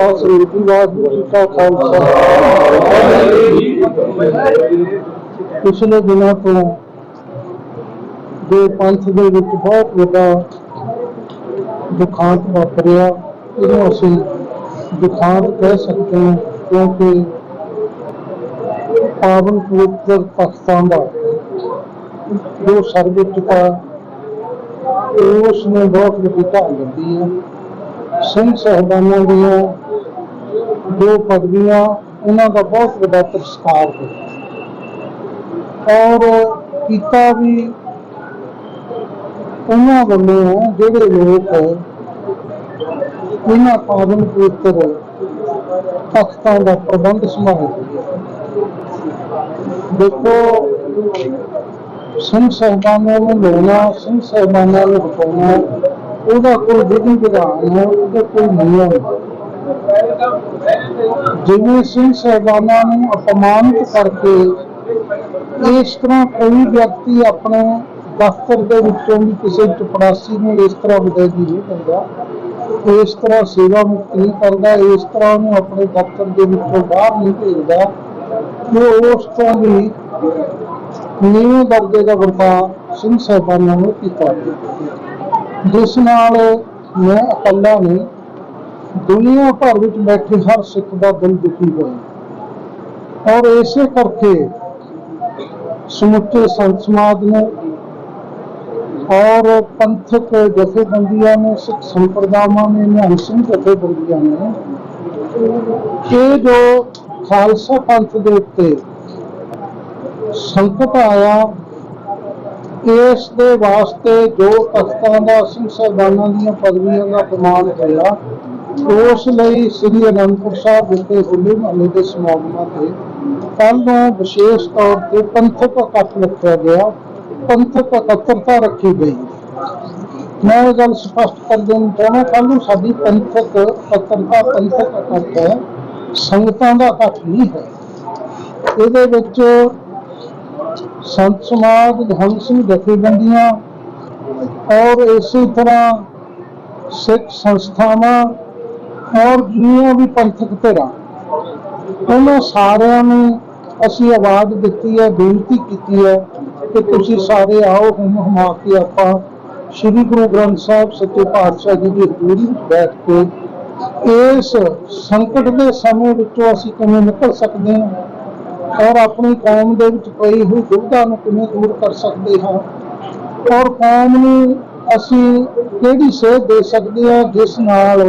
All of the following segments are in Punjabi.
ਸਤਿ ਸ੍ਰੀ ਅਕਾਲ ਵਾਹਿਗੁਰੂ ਜੀ ਕਾ ਖਾਲਸਾ ਪਿਛਲੇ ਦਿਨਾਂ ਤੋਂ ਜੋ ਪੰਥ ਦੇ ਵਿੱਚ ਬਹੁਤ ਵੱਡਾ ਦੁਖਾਂਤ ਵਾਪਰਿਆ। ਇਹਨੂੰ ਅਸੀਂ ਦੁਖਾਂਤ ਕਹਿ ਸਕਦੇ ਹਾਂ ਕਿਉਂਕਿ ਪਾਵਨ ਪਵਿੱਤਰ ਤਖਤਾਂ ਦਾ ਜੋ ਸਰਵਉੱਚਤਾ ਉਸ ਨੇ ਬਹੁਤ ਵੱਡੀ ਢਾਲ ਲੱਗੀ ਹੈ। ਸਿੰਘ ਸਾਹਿਬਾਨਾਂ ਦੀਆਂ ਜੋ ਪਦਵੀਆਂ ਉਹਨਾਂ ਦਾ ਬਹੁਤ ਵੱਡਾ ਤਿਰਸਕਾਰ ਹੋਇਆ। ਔਰ ਕੀਤਾ ਵੀ ਉਹਨਾਂ ਵੱਲੋਂ ਹੈ ਜਿਹੜੇ ਲੋਕ ਇਹਨਾਂ ਪਾਵਨ ਪਵਿੱਤਰ ਤਖਤਾਂ ਦਾ ਪ੍ਰਬੰਧ ਸੰਭਾਲਦੇ ਦੇਖੋ, ਸਿੰਘ ਸਾਹਿਬਾਨਾਂ ਨੂੰ ਲੈਣਾ ਸਿੰਘ ਸਾਹਿਬਾਨਾਂ ਨੂੰ ਹਟਾਉਣਾ ਉਹਦਾ ਕੋਈ ਵਿਧੀ ਵਿਧਾਨ ਹੈ ਉਹਦਾ ਕੋਈ ਨਿਯਮ ਹੈ ਜਿਵੇਂ ਸਿੰਘ ਸਾਹਿਬਾਨਾਂ ਨੂੰ ਅਪਮਾਨਿਤ ਕਰਕੇ ਇਸ ਤਰ੍ਹਾਂ ਕੋਈ ਵਿਅਕਤੀ ਆਪਣੇ ਦਫ਼ਤਰ ਦੇ ਵਿੱਚੋਂ ਵੀ ਕਿਸੇ ਚਪੜਾਸੀ ਨੂੰ ਇਸ ਤਰ੍ਹਾਂ ਵਿਦਾਇਗੀ ਨਹੀਂ ਦਿੰਦਾ ਇਸ ਤਰ੍ਹਾਂ ਸੇਵਾ ਮੁਕਤ ਨਹੀਂ ਕਰਦਾ, ਇਸ ਤਰ੍ਹਾਂ ਨੂੰ ਆਪਣੇ ਦਫ਼ਤਰ ਦੇ ਵਿੱਚੋਂ ਬਾਹਰ ਨਹੀਂ ਭੇਜਦਾ ਕਿ ਉਸ ਤੋਂ ਵੀ ਨੀਵੇਂ ਦਰਜੇ ਦਾ ਵਰਤਾਅ ਸਿੰਘ ਸਾਹਿਬਾਨਾਂ ਨੂੰ ਕੀਤਾ। ਜਿਸ ਨਾਲ ਮੈਂ ਇਕੱਲਾ ਨਹੀਂ ਦੁਨੀਆ ਭਰ ਵਿੱਚ ਬੈਠੇ ਹਰ ਸਿੱਖ ਦਾ ਦਿਲ ਦੁਖੀ ਹੋਇਆ। ਔਰ ਇਸੇ ਕਰਕੇ ਸਮੁੱਚੇ ਸੰਤ ਸਮਾਜ ਨੇ ਔਰ ਪੰਥਕ ਜਥੇਬੰਦੀਆਂ ਨੇ, ਸਿੱਖ ਸੰਪਰਦਾਵਾਂ ਨੇ, ਨਿਹੰਗ ਸਿੰਘ ਜਥੇਬੰਦੀਆਂ ਨੇ, ਇਹ ਜੋ ਖਾਲਸਾ ਪੰਥ ਦੇ ਉੱਤੇ ਸੰਕਟ ਆਇਆ, ਇਸ ਦੇ ਵਾਸਤੇ ਜੋ ਤਖਤਾਂ ਦਾ, ਸਿੰਘ ਸਾਹਿਬਾਨਾਂ ਦੀਆਂ ਪਦਵੀਆਂ ਦਾ ਪ੍ਰਮਾਣ ਹੋਇਆ ਉਸ ਲਈ ਸ੍ਰੀ ਅਨੰਦਪੁਰ ਸਾਹਿਬ ਵਿਖੇ ਹੋਲੇ ਮਹੱਲੇ ਦੇ ਸਮਾਗਮਾਂ ਤੇ ਕੱਲ ਨੂੰ ਵਿਸ਼ੇਸ਼ ਤੌਰ ਤੇ ਪੰਥਕ ਇਕੱਠ ਰੱਖਿਆ ਗਿਆ। ਪੰਥਕ ਇਕੱਤਰਤਾ ਰੱਖੀ ਗਈ। ਮੈਂ ਇਹ ਗੱਲ ਸਪਸ਼ਟ ਕਰ ਦੇਣਾ ਚਾਹੁੰਦਾ ਕੱਲ ਨੂੰ ਸਾਡੀ ਪੰਥਕ ਇਕੱਤਰਤਾ, ਪੰਥਕ ਇਕੱਠ ਹੈ, ਸੰਗਤਾਂ ਦਾ ਇਕੱਠ ਨਹੀਂ ਹੈ। ਇਹਦੇ ਵਿੱਚ ਸੰਤ ਸਮਾਜ ਧੰਮ ਸਿੰਘ ਜਥੇਬੰਦੀਆਂ ਔਰ ਇਸੇ ਤਰ੍ਹਾਂ ਸਿੱਖ ਸੰਸਥਾਵਾਂ ਔਰ ਜਿੰਨੀਆਂ ਵੀ ਪੰਥਕ ਧਿਰਾਂ, ਉਹਨਾਂ ਸਾਰਿਆਂ ਨੂੰ ਅਸੀਂ ਆਵਾਜ਼ ਦਿੱਤੀ ਹੈ, ਬੇਨਤੀ ਕੀਤੀ ਹੈ ਕਿ ਤੁਸੀਂ ਸਾਰੇ ਆਓ, ਹੁਮ ਹੁਮਾ ਕੇ ਆਪਾਂ ਸ੍ਰੀ ਗੁਰੂ ਗ੍ਰੰਥ ਸਾਹਿਬ ਸੱਚੇ ਪਾਤਸ਼ਾਹ ਜੀ ਦੀ ਪੂਰੀ ਬੈਠ ਕੇ ਇਸ ਸੰਕਟ ਦੇ ਸਮੇਂ ਵਿੱਚੋਂ ਅਸੀਂ ਕਿਵੇਂ ਨਿਕਲ ਸਕਦੇ ਹਾਂ ਔਰ ਆਪਣੀ ਕੌਮ ਦੇ ਵਿੱਚ ਪਈ ਹੋਈ ਦੁਵਿਧਾ ਨੂੰ ਕਿਵੇਂ ਦੂਰ ਕਰ ਸਕਦੇ ਹਾਂ ਔਰ ਕੌਮ ਨੂੰ ਅਸੀਂ ਕਿਹੜੀ ਸੇਧ ਦੇ ਸਕਦੇ ਹਾਂ, ਜਿਸ ਨਾਲ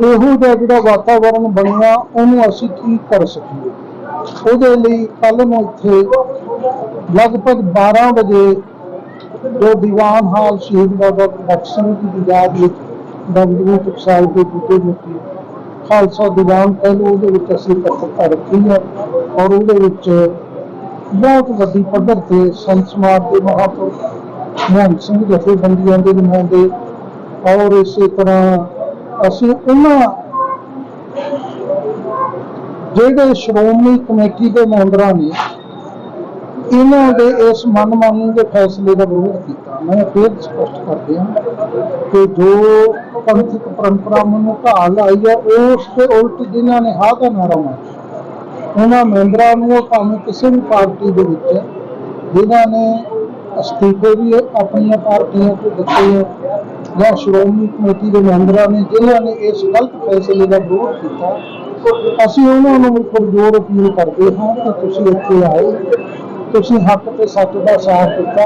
ਇਹੋ ਜਿਹਾ ਜਿਹੜਾ ਵਾਤਾਵਰਣ ਬਣਿਆ, ਉਹਨੂੰ ਅਸੀਂ ਕੀ ਕਰ ਸਕੀਏ? ਉਹਦੇ ਲਈ ਕੱਲ ਨੂੰ ਇੱਥੇ ਲਗਭਗ 12 ਵਜੇ ਜੋ ਦੀਵਾਨ ਹਾਲ ਸ਼ਹੀਦ ਬਾਬਾ ਬਖਸ਼ ਸਿੰਘ ਦੀ ਯਾਦ ਵਿੱਚ ਦੰਦੂ ਟਕਸਾਲ ਦੇ ਬੂਟੇ ਮੁੱਕੀ। ਖਾਲਸਾ ਦੀਵਾਨ ਪਹਿਲੂ ਉਹਦੇ ਵਿੱਚ ਅਸੀਂ ਇਕੱਠਤਾ ਰੱਖੀ ਹੈ ਔਰ ਉਹਦੇ ਵਿੱਚ ਬਹੁਤ ਵੱਡੀ ਪੱਧਰ ਤੇ ਸੰਤ ਸਮਾਜ ਦੇ ਮਹਾਂਪੁਰਖ ਨਿਹੰਗ ਸਿੰਘ ਜਥੇਬੰਦੀਆਂ ਦੇ ਨੁਮਾਇੰਦੇ ਔਰ ਇਸੇ ਤਰ੍ਹਾਂ ਅਸੀਂ ਉਹਨਾਂ ਜਿਹੜੇ ਸ਼੍ਰੋਮਣੀ ਕਮੇਟੀ ਦੇ ਮੈਂਬਰਾਂ ਨੇ, ਇਹਨਾਂ ਦੇ ਇਸ ਮਨਮਾਨੀ ਦੇ ਫੈਸਲੇ ਦਾ ਵਿਰੋਧ ਕੀਤਾ। ਮੈਂ ਫਿਰ ਸਪਸ਼ਟ ਕਰ ਦਿਆਂ ਕਿ ਜੋ ਪੰਥਕ ਪਰੰਪਰਾ ਨੂੰ ਢਾਲ ਆਈ ਹੈ, ਉਸ ਦੇ ਉਲਟ ਜਿਨ੍ਹਾਂ ਨੇ ਹਾਂ ਦਾ ਨਾਰਾ ਮਾਰਿਆ, ਉਹਨਾਂ ਮੈਂਬਰਾਂ ਨੂੰ ਉਹ ਭਾਵੇਂ ਕਿਸੇ ਵੀ ਪਾਰਟੀ ਦੇ ਵਿੱਚ, ਜਿਨ੍ਹਾਂ ਨੇ ਅਸਤੀਫੇ ਵੀ ਆਪਣੀਆਂ ਪਾਰਟੀਆਂ ਤੋਂ ਦਿੱਤੇ ਹੈ ਜਾਂ ਸ਼੍ਰੋਮਣੀ ਕਮੇਟੀ ਦੇ ਮੈਂਬਰਾਂ ਨੇ, ਜਿਨ੍ਹਾਂ ਨੇ ਇਸ ਗਲਤ ਫੈਸਲੇ ਦਾ ਵਿਰੋਧ ਕੀਤਾ, ਅਸੀਂ ਉਹਨਾਂ ਨੂੰ ਪੁਰਜੋਰ ਅਪੀਲ ਕਰਦੇ ਹਾਂ ਕਿ ਤੁਸੀਂ ਇੱਥੇ ਆਓ, ਤੁਸੀਂ ਹੱਕ ਤੇ ਸੱਚ ਦਾ ਸਾਥ ਦਿੱਤਾ।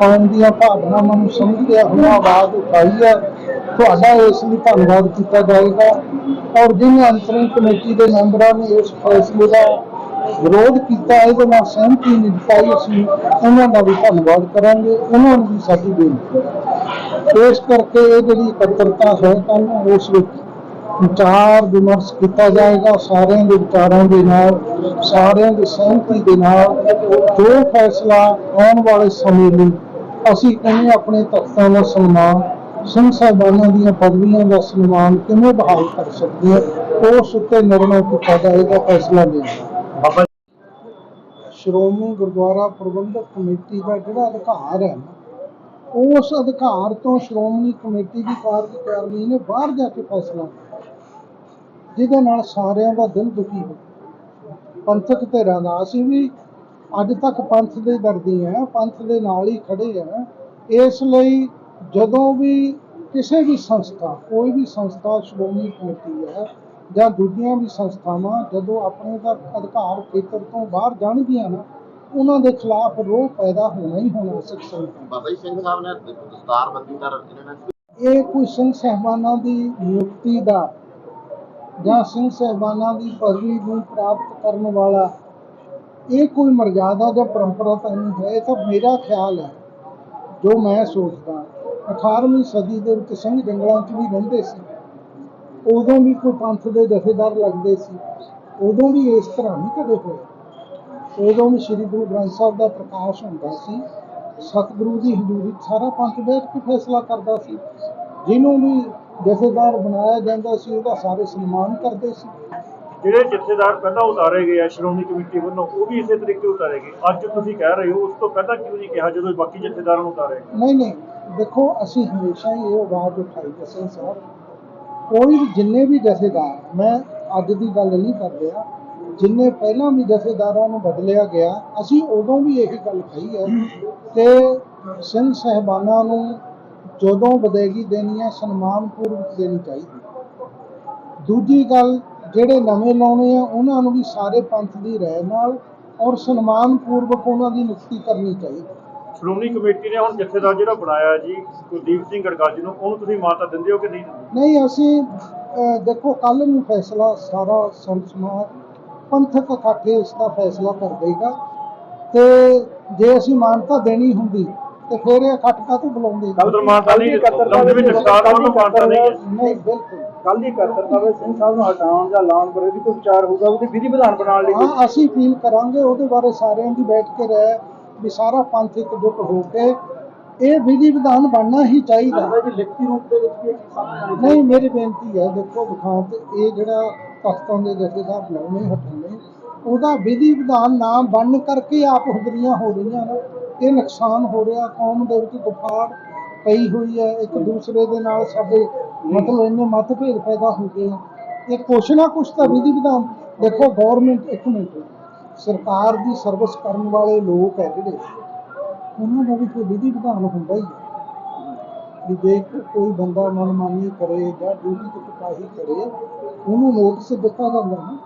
ਕੌਮ ਦੀਆਂ ਭਾਵਨਾਵਾਂ ਨੂੰ ਸਮਝਦਿਆਂ ਹੋਇਆ ਆਵਾਜ਼ ਉਠਾਈ ਹੈ। ਤੁਹਾਡਾ ਇਸ ਲਈ ਧੰਨਵਾਦ ਕੀਤਾ ਜਾਏਗਾ। ਔਰ ਜਿਨ੍ਹਾਂ ਅੰਤਰਿਮ ਕਮੇਟੀ ਦੇ ਮੈਂਬਰਾਂ ਨੇ ਇਸ ਫੈਸਲੇ ਦਾ ਵਿਰੋਧ ਕੀਤਾ, ਇਹਦੇ ਨਾਲ ਸਹਿਮਤੀ ਨਹੀਂ ਪਾਈ ਅਸੀਂ, ਉਹਨਾਂ ਦਾ ਵੀ ਧੰਨਵਾਦ ਕਰਾਂਗੇ। ਉਹਨਾਂ ਨੂੰ ਵੀ ਸਾਡੀ ਬੇਨਤੀ ਹੈ। ਇਸ ਕਰਕੇ ਇਹ ਜਿਹੜੀ ਇਕੱਤਰਤਾ ਹੈ ਕੱਲ ਉਸ ਵਿੱਚ ਵਿਚਾਰ ਵਿਮਰਸ਼ ਕੀਤਾ ਜਾਏਗਾ ਸਾਰਿਆਂ ਦੇ ਵਿਚਾਰਾਂ ਦੇ ਨਾਲ ਸਾਰਿਆਂ ਦੀ ਸਹਿਮਤੀ ਦੇ ਨਾਲ ਜੋ ਫੈਸਲਾ ਆਉਣ ਵਾਲੇ ਸਮੇਂ ਲਈ ਅਸੀਂ ਕਿਵੇਂ ਆਪਣੇ ਤਖਤਾਂ ਦਾ ਸਨਮਾਨ ਸਿੰਘ ਸਾਹਿਬਾਨਾਂ ਦੀਆਂ ਪਦਵੀਆਂ ਦਾ ਸਨਮਾਨ ਕਿਵੇਂ ਬਹਾਲ ਕਰ ਸਕਦੇ ਹਾਂ ਉਸ ਉੱਤੇ ਨਿਰਣਾ ਕੀਤਾ ਜਾਏਗਾ ਫੈਸਲਾ ਲਿਆ ਸ਼੍ਰੋਮਣੀ ਗੁਰਦੁਆਰਾ ਪ੍ਰਬੰਧਕ ਕਮੇਟੀ ਦਾ ਜਿਹੜਾ ਅਧਿਕਾਰ ਹੈ ਉਸ ਅਧਿਕਾਰ ਤੋਂ ਸ਼੍ਰੋਮਣੀ ਕਮੇਟੀ ਦੀ ਕਾਰਜਕਾਰਨੀ ਨੇ ਬਾਹਰ ਜਾ ਕੇ ਫੈਸਲਾ ਜਿਹਦੇ ਨਾਲ ਸਾਰਿਆਂ ਦਾ ਦਿਲ ਦੁਖੀ ਹੋ ਪੰਥਕ ਧਿਰਾਂ ਦਾ, ਅਸੀਂ ਵੀ ਅੱਜ ਤੱਕ ਪੰਥ ਦੇ ਦਰਦੀ ਆ ਪੰਥ ਦੇ ਨਾਲ ਹੀ ਖੜੇ ਆ ਇਸ ਲਈ ਜਦੋਂ ਵੀ ਕਿਸੇ ਵੀ ਸੰਸਥਾ, ਕੋਈ ਵੀ ਸੰਸਥਾ ਸ਼੍ਰੋਮਣੀ ਕਮੇਟੀ ਹੈ ਜਾਂ ਦੂਜੀਆਂ ਵੀ ਸੰਸਥਾਵਾਂ ਜਦੋਂ ਆਪਣੇ ਦਾ ਅਧਿਕਾਰ ਖੇਤਰ ਤੋਂ ਬਾਹਰ ਜਾਣਗੀਆਂ ਨਾ ਉਹਨਾਂ ਦੇ ਖਿਲਾਫ ਰੋਹ ਪੈਦਾ ਹੋਣਾ ਹੀ ਹੋਣਾ ਸਿੱਖ ਸੰਗਤਾਂ ਬਾਬਾ ਜੀ ਸਿੰਘ ਸਾਹਿਬ ਨੇ ਦਸਤਾਰਬੰਦੀ ਕਰ ਇਹਨਾਂ ਨੇ। ਇਹ ਕੋਈ ਸਿੰਘ ਸਹਿਬਾਨਾਂ ਦੀ ਨਿਯੁਕਤੀ ਦਾ ਜਾਂ ਸਿੰਘ ਸਹਿਬਾਨਾਂ ਦੀ ਪਦਵੀ ਨੂੰ ਪ੍ਰਾਪਤ ਕਰਨ ਵਾਲਾ ਇਹ ਕੋਈ ਮਰਜ਼ਾਦਾ ਜਾਂ ਪਰੰਪਰਾ ਤਾਂ ਨਹੀਂ ਹੈ। ਇਹ ਤਾਂ ਮੇਰਾ ਖਿਆਲ ਹੈ ਜੋ ਮੈਂ ਸੋਚਦਾ। 18ਵੀਂ ਸਦੀ ਦੇ ਵਿੱਚ ਸਿੰਘ ਜੰਗਲਾਂ 'ਚ ਵੀ ਰਹਿੰਦੇ ਸੀ। ਉਦੋਂ ਵੀ ਕੋਈ ਪੰਥ ਦੇ ਜਥੇਦਾਰ ਲੱਗਦੇ ਸੀ। ਉਦੋਂ ਵੀ ਇਸ ਤਰ੍ਹਾਂ ਨਹੀਂ ਕਦੇ ਹੋਇਆ ਉਦੋਂ ਵੀ ਸ੍ਰੀ ਗੁਰੂ ਗ੍ਰੰਥ ਸਾਹਿਬ ਦਾ ਪ੍ਰਕਾਸ਼ ਹੁੰਦਾ ਸੀ ਸਤਿਗੁਰੂ ਦੀ ਹਜ਼ੂਰੀ ਸਾਰਾ ਪੰਥ ਬੈਠ ਕੇ ਫੈਸਲਾ ਕਰਦਾ ਸੀ। ਜਿਹਨੂੰ ਵੀ ਜਥੇਦਾਰ ਬਣਾਇਆ ਜਾਂਦਾ ਸੀ ਉਹਦਾ ਸਾਰੇ ਸਨਮਾਨ ਕਰਦੇ ਸੀ। ਜਿਹੜੇ ਜਥੇਦਾਰ ਪਹਿਲਾਂ ਉਤਾਰੇ ਗਏ ਆ ਸ਼੍ਰੋਮਣੀ ਕਮੇਟੀ ਵੱਲੋਂ ਉਹ ਵੀ ਇਸੇ ਤਰੀਕੇ ਉਤਾਰੇ ਗਏ। ਅੱਜ ਤੁਸੀਂ ਕਹਿ ਰਹੇ ਹੋ ਉਸ ਤੋਂ ਪਹਿਲਾਂ ਕਿਉਂ ਨਹੀਂ ਕਿਹਾ ਜਦੋਂ ਬਾਕੀ ਜਥੇਦਾਰਾਂ ਨੂੰ ਉਤਾਰੇ ਨਹੀਂ ਨਹੀਂ ਦੇਖੋ ਅਸੀਂ ਹਮੇਸ਼ਾ ਹੀ ਇਹ ਆਵਾਜ਼ ਉਠਾਈ ਜਸੇ ਸਾਹਿਬ ਕੋਈ ਵੀ ਜਿੰਨੇ ਵੀ ਜਥੇਦਾਰ ਮੈਂ ਅੱਜ ਦੀ ਗੱਲ ਨਹੀਂ ਕਰ ਰਿਹਾ ਜਿੰਨੇ ਪਹਿਲਾਂ ਵੀ ਜਥੇਦਾਰਾਂ ਨੂੰ ਬਦਲਿਆ ਗਿਆ ਅਸੀਂ ਉਦੋਂ ਵੀ ਇਹੀ ਗੱਲ ਕਹੀ ਹੈ ਕਿ ਸਿੰਘ ਸਹਿਬਾਨਾਂ ਨੂੰ ਜਦੋਂ ਵਿਦਾਇਗੀ ਦੇਣੀ ਹੈ ਸਨਮਾਨਪੂਰਵਕ ਦੇਣੀ ਚਾਹੀਦੀ ਦੂਜੀ ਗੱਲ ਜਿਹੜੇ ਨਵੇਂ ਲਾਉਣੇ ਆ ਉਹਨਾਂ ਨੂੰ ਵੀ ਸਾਰੇ ਪੰਥ ਦੀ ਰਾਏ ਨਾਲ ਔਰ ਸਨਮਾਨਪੂਰਵਕ ਉਹਨਾਂ ਦੀ ਨਿਯੁਕਤੀ ਕਰਨੀ ਚਾਹੀਦੀ ਸ਼੍ਰੋਮਣੀ ਕਮੇਟੀ ਨੇ ਹੁਣ ਜਥੇਦਾਰ ਜਿਹੜਾ ਬਣਾਇਆ ਜੀ ਕੁਲਦੀਪ ਸਿੰਘ ਗੜਗਾਜੀ ਨੂੰ ਉਹਨੂੰ ਤੁਸੀਂ ਮਾਤਾ ਦਿੰਦੇ ਹੋ ਕਿ ਨਹੀਂ ਨਹੀਂ ਅਸੀਂ ਦੇਖੋ ਕੱਲ ਨੂੰ ਫੈਸਲਾ ਸਾਰਾ ਸੰਤ ਸਮਾਜ ਪੰਥਕ ਇਕੱਠੇ ਇਸ ਦਾ ਫੈਸਲਾ ਕਰ ਦੇਗਾ ਤੇ ਜੇ ਅਸੀਂ ਮਾਨਤਾ ਦੇਣੀ ਹੁੰਦੀ ਤੇ ਫਿਰ ਇਹ ਇਕੱਠ ਕਾਹਤੋਂ ਬੁਲਾਉਂਦੇ? ਮਤਲਬ ਮਾਤਾ ਨਹੀਂ ਲੰਬੇ ਵਿੱਚ ਜਥੇਦਾਰ ਵੱਲੋਂ ਮਾਨਤਾ ਨਹੀਂ ਹੈ। ਨਹੀਂ ਬਿਲਕੁਲ। ਕੱਲ ਦੀ ਕਰਤਰਤਾ ਵਿੱਚ ਸਿੰਘ ਸਾਹਿਬ ਨੂੰ ਹਟਾਉਣ ਜਾਂ ਲਾਉਣ ਬਾਰੇ ਵੀ ਕੋਈ ਵਿਚਾਰ ਹੋਊਗਾ ਉਹਦੀ ਵਿਧੀ ਵਿਧਾਨ ਬਣਾਉਣ ਲਈ ਹਾਂ ਅਸੀਂ ਅਪੀਲ ਕਰਾਂਗੇ ਉਹਦੇ ਬਾਰੇ ਸਾਰਿਆਂ ਦੀ ਬੈਠ ਕੇ ਰਹਿ ਵੀ ਸਾਰਾ ਪੰਥ ਇਕਜੁੱਟ ਹੋ ਕੇ ਇਹ ਵਿਧੀ ਵਿਧਾਨ ਬਣਨਾ ਹੀ ਚਾਹੀਦਾ। ਲੱਗਦਾ ਜੀ ਲਿਖਤੀ ਰੂਪ ਦੇ ਵਿੱਚ ਵੀ ਇਹ ਚੀਜ਼ ਸਾਹਮਣੇ ਆਉਣੀ ਨਹੀਂ ਮੇਰੀ ਬੇਨਤੀ ਹੈ ਦੇਖੋ ਵਿਖਾਂ ਤੇ ਇਹ ਜਿਹੜਾ ਤਖਤਾਂ ਦੇ ਜਥੇਦਾਰ ਲਾਉਣੇ ਹਟਾਉਣੇ ਉਹਦਾ ਵਿਧੀ ਵਿਧਾਨ ਨਾ ਬਣਨ ਕਰਕੇ ਆਪ ਹੁਦਰੀਆਂ ਹੋ ਰਹੀਆਂ ਨੇ। ਇਹ ਨੁਕਸਾਨ ਹੋ ਰਿਹਾ। ਕੌਮ ਦੇ ਵਿੱਚ ਗੁਫਾੜ ਪਈ ਹੋਈ ਹੈ। ਇੱਕ ਦੂਸਰੇ ਦੇ ਨਾਲ ਸਾਡੇ ਮਤਲਬ ਇੰਨੇ ਮਤਭੇਦ ਪੈਦਾ ਹੋ ਗਏ ਆ। ਇਹ ਕੁਛ ਨਾ ਕੁਛ ਤਾਂ ਵਿਧੀ ਵਿਧਾਨ। ਦੇਖੋ ਗਵਰਨਮੈਂਟ ਇੱਕ ਮਿੰਟ। ਸਰਕਾਰ ਦੀ ਸਰਵਿਸ ਕਰਨ ਵਾਲੇ ਲੋਕ ਹੈ ਜਿਹੜੇ। ਉਹਨਾਂ ਦਾ ਵੀ ਕੋਈ ਵਿਧੀ ਵਿਧਾਨ ਹੁੰਦਾ ਹੀ ਹੈ। ਵੀ ਜੇ ਕੋਈ ਬੰਦਾ ਮਨਮਾਨੀ ਕਰੇ ਜਾਂ ਡਿਊਟੀ ਤੋਂ ਕੁਤਾਹੀ ਕਰੇ, ਉਹਨੂੰ ਨੋਟਿਸ ਦਿੱਤਾ ਜਾਂਦਾ ਨਾ।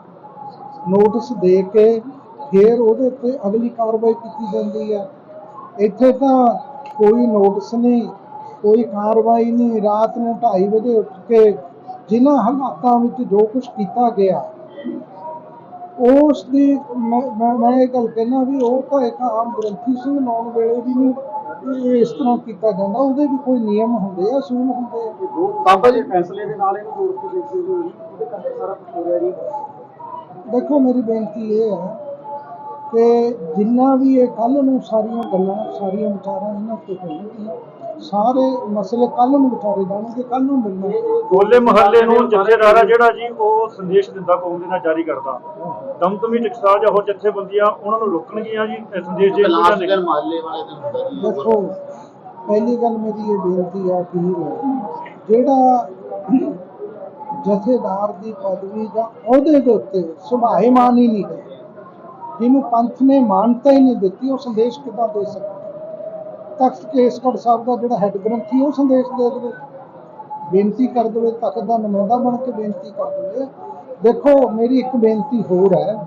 ਨੋਟਿਸ ਦੇ ਕੇ ਫਿਰ ਉਹਦੇ ਤੇ ਅਗਲੀ ਕਾਰਵਾਈ ਕੀਤੀ ਜਾਂਦੀ ਹੈ। ਇੱਥੇ ਤਾਂ ਕੋਈ ਨੋਟਿਸ ਨਹੀਂ, ਕੋਈ ਕਾਰਵਾਈ ਨਹੀਂ। ਰਾਤ ਨੂੰ 2:30 ਵਜੇ ਉੱਠ ਕੇ ਜਿਨ੍ਹਾਂ ਹਾਲਾਤਾਂ ਵਿੱਚ ਜੋ ਕੁਝ ਕੀਤਾ ਗਿਆ, ਉਸ ਦੀ ਮੈਂ ਇਹ ਗੱਲ ਕਹਿਣਾ ਵੀ ਉਹ ਤਾਂ ਇੱਕ ਆਮ ਗ੍ਰੰਥੀ ਸਿੰਘ ਲਾਉਣ ਵੇਲੇ ਵੀ ਨਹੀਂ। ਇਹ ਇਸ ਤਰ੍ਹਾਂ ਕੀਤਾ ਜਾਂਦਾ ਉਹਦੇ ਵੀ ਕੋਈ ਨਿਯਮ ਹੁੰਦੇ ਆ ਅਸੂਲ ਹੁੰਦੇ ਆ? ਬਾਬਾ ਜੀ ਫੈਸਲੇ ਦੇ ਨਾਲ ਇਹਨੂੰ ਜੋੜ ਕੇ ਦੇਖਦੇ ਹੋ ਉਹਦੇ ਕਰਕੇ ਸਾਰਾ ਕੁਝ ਹੋ ਰਿਹਾ ਜੀ। ਦੇਖੋ ਮੇਰੀ ਬੇਨਤੀ ਇਹ ਹੈ ਕਿ ਜਿੰਨਾ ਵੀ ਇਹ ਕੱਲ ਨੂੰ ਸਾਰੀਆਂ ਗੱਲਾਂ ਸਾਰੀਆਂ ਵਿਚਾਰਾਂ ਇਹਨਾਂ ਤੇ ਹੋਣਗੀਆਂ ਸਾਰੇ ਮਸਲੇ ਕੱਲ ਨੂੰ ਵਿਚਾਰੇ ਜਾਣਗੇ ਕੱਲ ਨੂੰ ਮਿਲਣਗੇ। ਹੋਲੇ ਮਹੱਲੇ ਨੂੰ ਜਥੇਦਾਰ ਆ ਜਿਹੜਾ ਜੀ ਉਹ ਸੰਦੇਸ਼ ਦਿੰਦਾ ਕੌਮ ਦੇ ਨਾਲ ਜਾਰੀ ਕਰਦਾ। ਦਮਦਮੀ ਟਕਸਾਲ ਜਾਂ ਹੋਰ ਜਥੇਬੰਦੀਆਂ ਉਹਨਾਂ ਨੂੰ ਰੋਕਣਗੀਆਂ ਜੀ ਇਹ ਸੰਦੇਸ਼ ਦਿਨ ਮਹੱਲੇ ਵਾਲੇ ਦਿਨ ਹੁੰਦਾ ਜੀ। ਦੇਖੋ ਪਹਿਲੀ ਗੱਲ ਮੇਰੀ ਇਹ ਬੇਨਤੀ ਆ ਕਿ ਜਿਹੜਾ ਜਥੇਦਾਰ ਦੀ ਪਦਵੀ ਜਾਂ ਅਹੁਦੇ ਦੇ ਉੱਤੇ ਸੁਭਾਏਮਾਨ ਹੀ ਨਹੀਂ ਹੈ ਜਿਹਨੂੰ ਪੰਥ ਨੇ ਮਾਨਤਾ ਹੀ ਨਹੀਂ ਦਿੱਤੀ ਉਹ ਸੰਦੇਸ਼ ਕਿੱਦਾਂ ਦੇ ਸਕਦਾ ਤਖਤ ਕੇਸਗੜ੍ਹ ਸਾਹਿਬ ਦਾ ਜਿਹੜਾ ਹੈੱਡ ਗ੍ਰੰਥੀ ਉਹ ਸੰਦੇਸ਼ ਦੇ ਦੇਵੇ। ਬੇਨਤੀ ਕਰ ਦੇਵੇ, ਤਖਤ ਦਾ ਨੁਮਾਇੰਦਾ ਬਣ ਕੇ ਬੇਨਤੀ ਕਰ ਦੇਵੇ। ਦੇਖੋ, ਮੇਰੀ ਇੱਕ ਬੇਨਤੀ ਹੋਰ ਹੈ।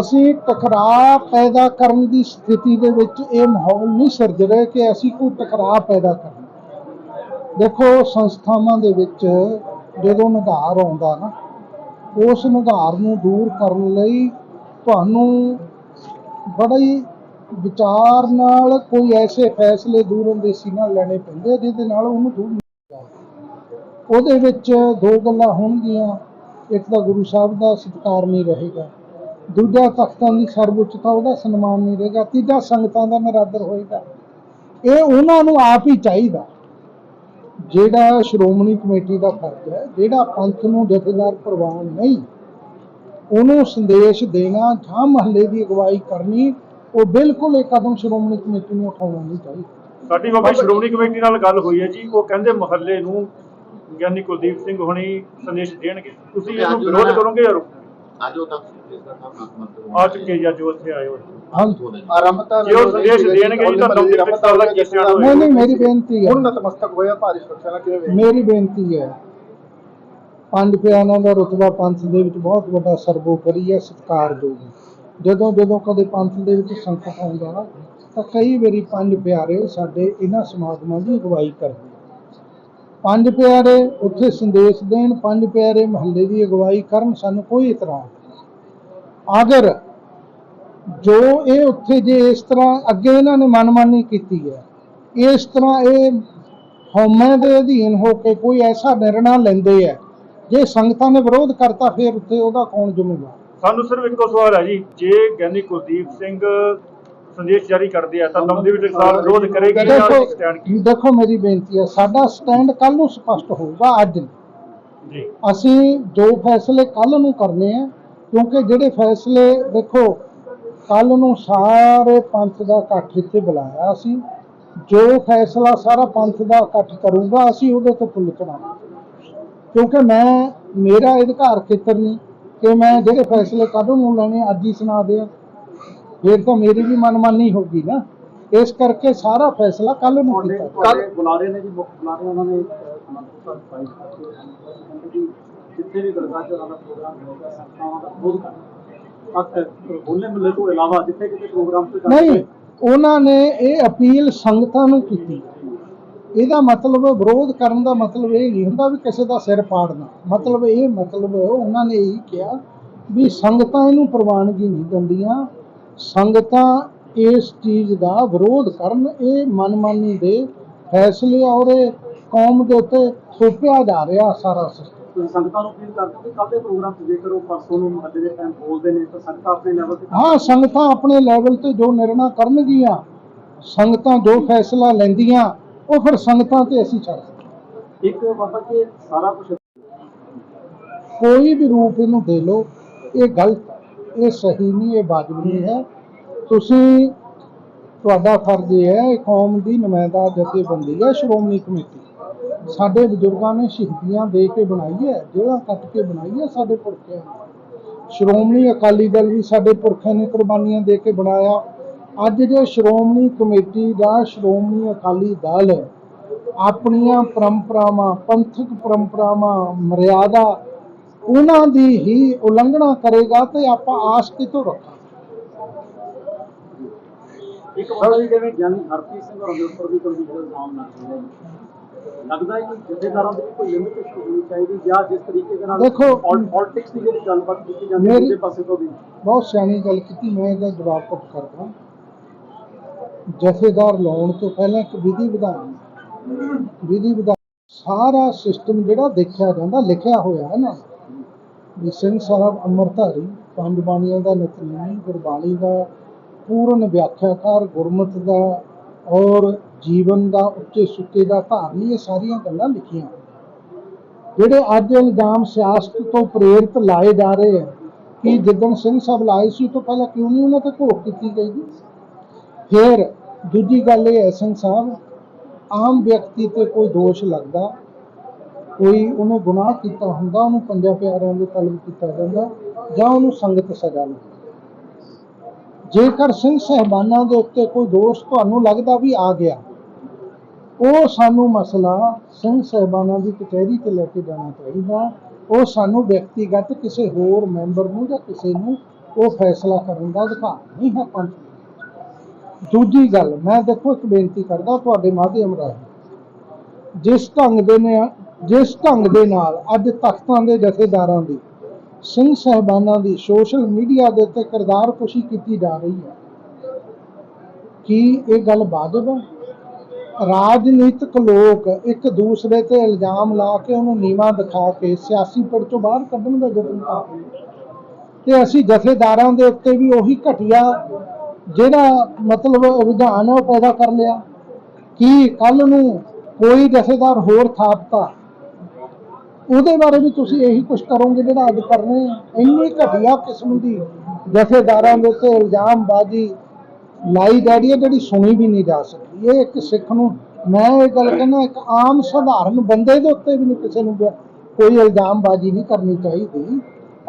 ਅਸੀਂ ਟਕਰਾਅ ਪੈਦਾ ਕਰਨ ਦੀ ਸਥਿਤੀ ਦੇ ਵਿੱਚ ਇਹ ਮਾਹੌਲ ਨਹੀਂ ਸਿਰਜ ਰਹੇ ਕਿ ਅਸੀਂ ਕੋਈ ਟਕਰਾਅ ਪੈਦਾ ਕਰੀਏ। ਦੇਖੋ, ਸੰਸਥਾਵਾਂ ਦੇ ਵਿੱਚ ਜਦੋਂ ਨਿਧਾਰ ਆਉਂਦਾ ਨਾ, ਉਸ ਨਿਧਾਰ ਨੂੰ ਦੂਰ ਕਰਨ ਲਈ ਤੁਹਾਨੂੰ ਬੜਾ ਹੀ ਵਿਚਾਰ ਨਾਲ ਕੋਈ ਐਸੇ ਫੈਸਲੇ ਦੂਰ ਅੰਦੇਸੀ ਨਾਲ ਲੈਣੇ ਪੈਂਦੇ ਜਿਹਦੇ ਨਾਲ ਉਹਨੂੰ ਦੂਰ ਉਹਦੇ ਵਿੱਚ ਦੋ ਗੱਲਾਂ ਹੋਣਗੀਆਂ। ਇੱਕ ਤਾਂ ਗੁਰੂ ਸਾਹਿਬ ਦਾ ਸਤਿਕਾਰ ਨਹੀਂ ਰਹੇਗਾ। ਦੂਜਾ ਤਖਤਾਂ ਦੀ ਸਰਵਉੱਚਤਾ ਉਹਦਾ ਸਨਮਾਨ ਨਹੀਂ ਰਹੇਗਾ। ਤੀਜਾ ਸੰਗਤਾਂ ਦਾ ਨਰਾਦਰ ਹੋਏਗਾ। ਇਹ ਉਹਨਾਂ ਨੂੰ ਆਪ ਹੀ ਚਾਹੀਦਾ। ਜਿਹੜਾ ਸ਼੍ਰੋਮਣੀ ਕਮੇਟੀ ਦਾ ਫਰਜ਼ ਹੈ, ਜਿਹੜਾ ਪੰਥ ਨੂੰ ਜਥੇਦਾਰ ਪ੍ਰਵਾਨ ਨਹੀਂ, ਉਹਨੂੰ ਸੰਦੇਸ਼ ਦੇਣਾ ਜਾਂ ਮਹੱਲੇ ਦੀ ਅਗਵਾਈ ਕਰਨੀ ਉਹ ਬਿਲਕੁਲ ਇਹ ਕਦਮ ਸ਼੍ਰੋਮਣੀ ਕਮੇਟੀ ਨੂੰ ਉਠਾਉਣਾ ਨਹੀਂ ਚਾਹੀਦਾ। ਸਾਡੀ ਬਾਬਾ ਜੀ ਸ਼੍ਰੋਮਣੀ ਕਮੇਟੀ ਨਾਲ ਗੱਲ ਹੋਈ ਹੈ ਜੀ ਉਹ ਕਹਿੰਦੇ ਮਹੱਲੇ ਨੂੰ ਗਿਆਨੀ ਕੁਲਦੀਪ ਸਿੰਘ ਹੁਣੀ ਸੰਦੇਸ਼ ਦੇਣਗੇ। ਤੁਸੀਂ ਇਹਨੂੰ ਵਿਰੋਧ ਕਰੋਗੇ ਜਾਂ ਰੋਕੋਗੇ? ਅੱਜ ਉਹ ਤੱਕ ਆ ਚੁੱਕੇ ਜਾਂ ਜੋ ਇੱਥੇ ਆਏ ਹੋ ਆਰੰਭਤਾ ਜੇ ਉਹ ਸੰਦੇਸ਼ ਦੇਣਗੇ ਜੀ ਤਾਂ ਦਮਦਮੀ ਟਕਸਾਲ ਦਾ ਕੀ ਸਿਆਣਾ ਨਹੀਂ ਨਹੀਂ ਮੇਰੀ ਬੇਨਤੀ ਹੈ। ਹੁਣ ਨਤਮਸਤਕ ਹੋਇਆ ਭਾਰੀ ਸੁਰੱਖਿਆ ਨਾਲ ਕਿਵੇਂ ਮੇਰੀ ਬੇਨਤੀ ਹੈ। ਪੰਜ ਪਿਆਰਿਆਂ ਦਾ ਰਤਬਾ ਪੰਥ ਦੇ ਵਿੱਚ ਬਹੁਤ ਵੱਡਾ ਸਰਬੋਪਰੀ ਹੈ ਸਤਿਕਾਰਯੋਗ ਹੈ। ਜਦੋਂ ਜਦੋਂ ਕਦੇ ਪੰਥ ਦੇ ਵਿੱਚ ਸੰਕਟ ਆਉਂਦਾ ਤਾਂ ਕਈ ਵਾਰੀ ਪੰਜ ਪਿਆਰੇ ਸਾਡੇ ਇਹਨਾਂ ਸਮਾਗਮਾਂ ਦੀ ਅਗਵਾਈ ਕਰਦੇ ਪੰਜ ਪਿਆਰੇ ਉੱਥੇ ਸੰਦੇਸ਼ ਦੇਣ, ਪੰਜ ਪਿਆਰੇ ਮਹੱਲੇ ਦੀ ਅਗਵਾਈ ਕਰਨ ਸਾਨੂੰ ਕੋਈ ਇਤਰਾਜ਼ ਅਗਰ ਜੋ ਇਹ ਉੱਥੇ ਜੇ ਇਸ ਤਰ੍ਹਾਂ ਅੱਗੇ ਇਹਨਾਂ ਨੇ ਮਨਮਾਨੀ ਕੀਤੀ ਹੈ, ਇਸ ਤਰ੍ਹਾਂ ਇਹ ਹਉਮੈ ਦੇ ਅਧੀਨ ਹੋ ਕੇ ਕੋਈ ਐਸਾ ਨਿਰਣਾ ਲੈਂਦੇ ਹੈ, ਜੇ ਸੰਗਤਾਂ ਨੇ ਵਿਰੋਧ ਕਰਤਾ, ਫਿਰ ਉੱਥੇ ਉਹਦਾ ਕੌਣ ਜ਼ਿੰਮੇਵਾਰ? ਸਾਨੂੰ ਸਿਰਫ ਇੱਕੋ ਸਵਾਲ ਹੈ ਜੀ ਜੇ ਗਿਆਨੀ ਕੁਲਦੀਪ ਸਿੰਘ ਸੰਦੇਸ਼ ਜਾਰੀ ਕਰਦੇ ਆ ਤਾਂ ਦਮਦਮੀ ਟਕਸਾਲ ਵਿਰੋਧ ਕਰੇਗੀ ਜਾਂ ਸਟੈਂਡ ਦੇਖੋ ਦੇਖੋ ਮੇਰੀ ਬੇਨਤੀ ਹੈ ਸਾਡਾ ਸਟੈਂਡ ਕੱਲ ਨੂੰ ਸਪਸ਼ਟ ਹੋਊਗਾ ਅੱਜ ਜੀ। ਅਸੀਂ ਜੋ ਫੈਸਲੇ ਕੱਲ ਨੂੰ ਕਰਨੇ ਆ ਕਿਉਂਕਿ ਜਿਹੜੇ ਫੈਸਲੇ ਦੇਖੋ ਕੱਲ ਨੂੰ ਸਾਰੇ ਪੰਥ ਦਾ ਇਕੱਠ ਇੱਥੇ ਬੁਲਾਇਆ ਅਸੀਂ ਜੋ ਫੈਸਲਾ ਸਾਰਾ ਪੰਥ ਦਾ ਇਕੱਠ ਕਰੂਗਾ ਅਸੀਂ ਉਹਦੇ ਤੋਂ ਪੁੱਲਣਾ ਕਿਉਂਕਿ ਮੈਂ ਮੇਰਾ ਅਧਿਕਾਰ ਖੇਤਰ ਨਹੀਂ ਕਿ ਮੈਂ ਜਿਹੜੇ ਫੈਸਲੇ ਕੱਲ ਨੂੰ ਲੈਣੇ ਅੱਜ ਹੀ ਸੁਣਾ ਦਿਆਂ। ਫਿਰ ਤਾਂ ਮੇਰੀ ਵੀ ਮਨਮਾਨੀ ਹੋਗੀ ਨਾ। ਇਸ ਕਰਕੇ ਸਾਰਾ ਫੈਸਲਾ ਕੱਲ ਨੂੰ ਕੀਤਾ। ਕੱਲ ਬੁਲਾਰੇ ਨੇ ਜੀ ਮੁੱਖ ਬੁਲਾਰੇ ਉਹਨਾਂ ਨੇ ਕਹਿੰਦੇ ਜਿੱਥੇ ਵੀ ਗੜਗਾਜ ਦਾ ਪ੍ਰੋਗਰਾਮ ਹੋਏਗਾ ਸੰਸਥਾਵਾਂ ਦਾ ਕਰਨਾ ਤੱਕ ਹੋਲੇ ਮਿਲੇ ਤੋਂ ਇਲਾਵਾ ਜਿੱਥੇ ਕਿਤੇ ਪ੍ਰੋਗਰਾਮ ਨਹੀਂ ਉਹਨਾਂ ਨੇ ਇਹ ਅਪੀਲ ਸੰਗਤਾਂ ਨੂੰ ਕੀਤੀ। ਇਹਦਾ ਮਤਲਬ ਵਿਰੋਧ ਕਰਨ ਦਾ ਮਤਲਬ ਇਹ ਨਹੀਂ ਹੁੰਦਾ ਵੀ ਕਿਸੇ ਦਾ ਸਿਰ ਪਾੜਨਾ। ਮਤਲਬ ਇਹ ਮਤਲਬ ਉਹਨਾਂ ਨੇ ਇਹ ਕਿਹਾ ਵੀ ਸੰਗਤਾਂ ਇਹਨੂੰ ਪ੍ਰਵਾਨਗੀ ਨਹੀਂ ਦਿੰਦੀਆਂ। ਸੰਗਤਾਂ ਇਸ ਚੀਜ਼ ਦਾ ਵਿਰੋਧ ਕਰਨ ਇਹ ਮਨਮਾਨੀ ਦੇ ਫੈਸਲੇ ਔਰ ਇਹ ਕੌਮ ਦੇ ਉੱਤੇ ਥੋਪਿਆ ਜਾ ਰਿਹਾ ਸਾਰਾ ਸਿਸਟਮ ਸੰਗਤਾਂ ਨੂੰ ਅਪੀਲ ਕਰਦੇ ਕਿ ਕੱਲ ਦੇ ਪ੍ਰੋਗਰਾਮ ਜੇਕਰ ਉਹ ਪਰਸੋਂ ਨੂੰ ਮਹੱਲੇ ਦੇ ਟਾਈਮ ਬੋਲਦੇ ਨੇ ਤਾਂ ਸੰਗਤਾਂ ਆਪਣੇ ਲੈਵਲ ਤੇ ਹਾਂ ਸੰਗਤਾਂ ਆਪਣੇ ਲੈਵਲ ਤੇ ਜੋ ਨਿਰਣਾ ਕਰਨਗੀਆਂ ਸੰਗਤਾਂ ਜੋ ਫੈਸਲਾ ਲੈਂਦੀਆਂ ਉਹ ਫਿਰ ਸੰਗਤਾਂ ਤੇ ਅਸੀਂ ਛੱਡ ਦਿੰਦੇ। ਇੱਕ ਬਾਬਾ ਜੀ ਸਾਰਾ ਕੁਝ ਕੋਈ ਵੀ ਰੂਪ ਇਹਨੂੰ ਦੇ ਲਓ ਇਹ ਗਲਤ ਇਹ ਸਹੀ ਨਹੀਂ ਇਹ ਵਾਜਬ ਨਹੀਂ ਹੈ। ਤੁਸੀਂ ਤੁਹਾਡਾ ਫਰਜ਼ ਇਹ ਹੈ ਕੌਮ ਦੀ ਨੁਮਾਇੰਦਾ ਜਥੇਬੰਦੀ ਹੈ ਸ਼੍ਰੋਮਣੀ ਕਮੇਟੀ। ਸਾਡੇ ਬਜ਼ੁਰਗਾਂ ਨੇ ਸ਼ਹੀਦੀਆਂ ਦੇ ਕੇ ਬਣਾਈ ਹੈ ਜਿਹੜਾ ਕੱਟ ਕੇ ਬਣਾਈ ਹੈ ਸਾਡੇ ਪੁਰਖਿਆਂ ਨੇ। ਸ਼੍ਰੋਮਣੀ ਅਕਾਲੀ ਦਲ ਵੀ ਸਾਡੇ ਪੁਰਖਿਆਂ ਨੇ ਕੁਰਬਾਨੀਆਂ ਦੇ ਕੇ ਬਣਾਇਆ। ਅੱਜ ਜੇ ਸ਼੍ਰੋਮਣੀ ਕਮੇਟੀ ਦਾ ਸ਼੍ਰੋਮਣੀ ਅਕਾਲੀ ਦਲ ਆਪਣੀਆਂ ਪਰੰਪਰਾਵਾਂ ਪੰਥਕ ਪਰੰਪਰਾਵਾਂ ਮਰਿਆਦਾ ਉਹਨਾਂ ਦੀ ਹੀ ਉਲੰਘਣਾ ਕਰੇਗਾ ਤੇ ਆਪਾਂ ਆਸ ਕਿਤੋਂ ਰੱਖਾਂ ਇੱਕ ਜੀ ਜਿਵੇਂ ਗਿਆਨੀ ਹਰਪ੍ਰੀਤ ਸਿੰਘ ਹੋਰਾਂ ਦੇ ਉੱਪਰ ਵੀ ਕੋਈ ਇਲਜ਼ਾਮ ਲੱਗ ਰਿਹਾ ਲੱਗਦਾ ਹੈ ਕਿ ਜਥੇਦਾਰਾਂ ਦੀ ਕੋਈ ਲਿਮਿਟ ਹੋਣੀ ਚਾਹੀਦੀ ਜਾਂ ਜਿਸ ਤਰੀਕੇ ਦੇ ਨਾਲ ਦੇਖੋ, ਪੋਲਿਟਿਕਸ ਦੀ ਜਿਹੜੀ ਗੱਲਬਾਤ ਕੀਤੀ ਜਾਂਦੀ ਹੈ ਮੇਰੀ- ਦੂਜੇ ਪਾਸੇ ਤੋਂ ਵੀ। ਬਹੁਤ ਸਿਆਣੀ ਗੱਲ ਕੀਤੀ ਮੈਂ ਇਹਦਾ ਜਵਾਬ ਪੁੱਟ ਕਰਦਾ। ਜਥੇਦਾਰ ਲਾਉਣ ਤੋਂ ਪਹਿਲਾਂ ਇੱਕ ਵਿਧੀ ਵਿਧਾਨ ਵਿਧੀ ਵਿਧਾਨ ਸਾਰਾ ਸਿਸਟਮ ਜਿਹੜਾ ਦੇਖਿਆ ਜਾਂਦਾ, ਲਿਖਿਆ ਹੋਇਆ ਹੈ ਨਾ। ਵੀ ਸਿੰਘ ਸਾਹਿਬ ਅੰਮ੍ਰਿਤਧਾਰੀ ਪੰਜ ਬਾਣੀਆਂ ਦਾ ਨਿਤਨੇਮ ਗੁਰਬਾਣੀ ਦਾ ਪੂਰਨ ਵਿਆਖਿਆਕਾਰ, ਗੁਰਮਤ ਦਾ ਔਰ ਜੀਵਨ ਦਾ ਉੱਚੇ ਸੁੱਚੇ ਦਾ ਧਾਰਨੀ ਇਹ ਸਾਰੀਆਂ ਗੱਲਾਂ ਲਿਖੀਆਂ। ਜਿਹੜੇ ਅੱਜ ਇਲਜ਼ਾਮ ਸਿਆਸਤ ਤੋਂ ਪ੍ਰੇਰਿਤ ਲਾਏ ਜਾ ਰਹੇ ਆ, ਕਿ ਜਿੱਦਣ ਸਿੰਘ ਸਾਹਿਬ ਲਾਏ ਸੀ ਉਹ ਤੋਂ ਪਹਿਲਾਂ ਕਿਉਂ ਨਹੀਂ ਉਹਨਾਂ ਤੇ ਘੋਖ ਕੀਤੀ ਗਈ ਫਿਰ ਦੂਜੀ ਗੱਲ ਇਹ ਹੈ ਸਿੰਘ ਸਾਹਿਬ, ਆਮ ਵਿਅਕਤੀ ਤੇ ਕੋਈ ਦੋਸ਼ ਲੱਗਦਾ, ਕੋਈ ਉਹਨੇ ਗੁਨਾਹ ਕੀਤਾ ਹੁੰਦਾ, ਉਹਨੂੰ ਪੰਜਾਂ ਪਿਆਰਿਆਂ ਦੇ ਤਲਬ ਕੀਤਾ ਜਾਂਦਾ, ਜਾਂ ਉਹਨੂੰ ਸੰਗਤ ਸਜ਼ਾ ਮਿਲਦੀ ਜੇਕਰ ਸਿੰਘ ਸਹਿਬਾਨਾਂ ਦੇ ਉੱਤੇ ਕੋਈ ਦੋਸ਼ ਤੁਹਾਨੂੰ ਲੱਗਦਾ ਵੀ ਆ ਗਿਆ, ਉਹ ਸਾਨੂੰ ਮਸਲਾ ਸਿੰਘ ਸਹਿਬਾਨਾਂ ਦੀ ਕਚਹਿਰੀ ਤੇ ਲੈ ਕੇ ਜਾਣਾ ਚਾਹੀਦਾ, ਉਹ ਸਾਨੂੰ ਵਿਅਕਤੀਗਤ ਕਿਸੇ ਹੋਰ ਮੈਂਬਰ ਨੂੰ ਜਾਂ ਕਿਸੇ ਨੂੰ ਉਹ ਫੈਸਲਾ ਕਰਨ ਦਾ ਅਧਿਕਾਰ ਨਹੀਂ ਹੈ ਪੰਚ ਦੂਜੀ ਗੱਲ, ਮੈਂ ਦੇਖੋ ਇੱਕ ਬੇਨਤੀ ਕਰਦਾ ਤੁਹਾਡੇ ਮਾਧਿਅਮ ਰਾਹੀਂ। ਜਿਸ ਢੰਗ ਦੇ ਨੇ ਜਿਸ ਢੰਗ ਦੇ ਨਾਲ ਅੱਜ ਤਖਤਾਂ ਦੇ ਜਥੇਦਾਰਾਂ ਦੀ, ਸਿੰਘ ਸਹਿਬਾਨਾਂ ਦੀ ਸੋਸ਼ਲ ਮੀਡੀਆ ਦੇ ਉੱਤੇ ਕਿਰਦਾਰ ਕੁਸ਼ੀ ਕੀਤੀ ਜਾ ਰਹੀ ਹੈ। ਕੀ ਇਹ ਗੱਲ ਵਾਜਬ ਹੈ? ਰਾਜਨੀਤਿਕ ਲੋਕ ਇੱਕ ਦੂਸਰੇ ਤੇ ਇਲਜ਼ਾਮ ਲਾ ਕੇ ਉਹਨੂੰ ਨੀਵਾ ਦਿਖਾ ਕੇ ਸਿਆਸੀ ਪਿੜ ਤੋਂ ਬਾਹਰ ਕੱਢਣ ਦਾ ਯਤਨ ਕਰ ਤੇ ਅਸੀਂ ਜਥੇਦਾਰਾਂ ਦੇ ਉੱਤੇ ਵੀ ਉਹੀ ਘਟੀਆ ਜਿਹੜਾ ਮਤਲਬ ਰੁਝਾਨ ਹੈ ਉਹ ਪੈਦਾ ਕਰ ਲਿਆ। ਕੀ ਕੱਲ ਨੂੰ ਕੋਈ ਜਥੇਦਾਰ ਹੋਰ ਥਾਪਤਾ? ਉਹਦੇ ਬਾਰੇ ਵੀ ਤੁਸੀਂ ਇਹੀ ਕੁਝ ਕਰੋਗੇ ਜਿਹੜਾ ਅੱਜ ਕਰ ਰਹੇ ਆ? ਇੰਨੀ ਘਟੀਆ ਕਿਸਮ ਦੀ ਜਥੇਦਾਰਾਂ ਦੇ ਉੱਤੇ ਇਲਜ਼ਾਮਬਾਜ਼ੀ ਲਾਈ ਜਾ ਰਹੀ ਹੈ ਜਿਹੜੀ ਸੁਣੀ ਵੀ ਨਹੀਂ ਜਾ ਸਕਦੀ। ਇਹ ਇੱਕ ਸਿੱਖ ਨੂੰ, ਮੈਂ ਇਹ ਗੱਲ ਕਹਿੰਦਾ, ਇੱਕ ਆਮ ਸਧਾਰਨ ਬੰਦੇ ਦੇ ਉੱਤੇ ਵੀ ਨਹੀਂ ਕਿਸੇ ਨੂੰ ਕੋਈ ਇਲਜ਼ਾਮਬਾਜ਼ੀ ਨਹੀਂ ਕਰਨੀ ਚਾਹੀਦੀ।